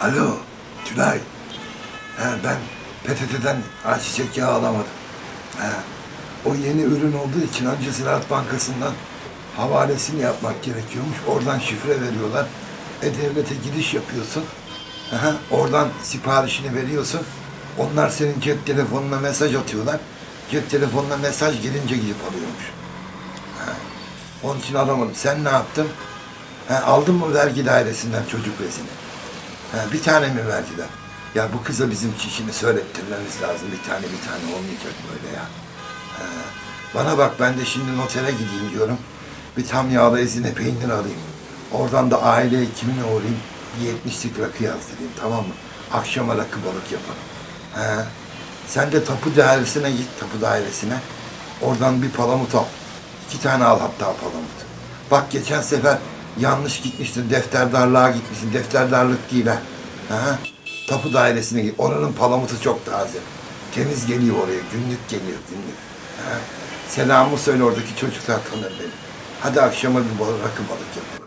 Alo, Tülay. He, ben PTT'den ayçiçek yağı alamadım. He, o yeni ürün olduğu için önce Ziraat Bankası'ndan havalesini yapmak gerekiyormuş. Oradan şifre veriyorlar. E-Devlet'e giriş yapıyorsun. Aha, oradan siparişini veriyorsun. Onlar senin cep telefonuna mesaj atıyorlar. Cep telefonuna mesaj gelince gidip alıyormuş. Ha, Onun için alamadım. Sen ne yaptın? Ha, aldın mı vergi dairesinden çocuk bezini? Bir tane mi verdiler? Ya bu kıza bizim çişini söylettirmemiz lazım. Bir tane bir tane olmayacak böyle ya. Bana bak ben de şimdi notere gideyim diyorum. Bir tam yağlı ezine peynir alayım. Oradan da aile hekimine uğrayayım. Bir yetmişlik rakı yazdırayım tamam mı? Akşama rakı balık yapalım. Ha, sen de tapu dairesine git tapu dairesine. Oradan bir palamut al. İki tane al hatta palamut. Bak geçen sefer yanlış gitmiştin. Defterdarlığa gitmişsin. Defterdarlık değil ha. ha? Tapu dairesine git. Oranın palamutu çok taze. Temiz geliyor oraya. Günlük geliyor günlük. Ha? Selamımı söyle oradaki çocuklar tanır beni. Hadi akşama bir rakı balık yapalım.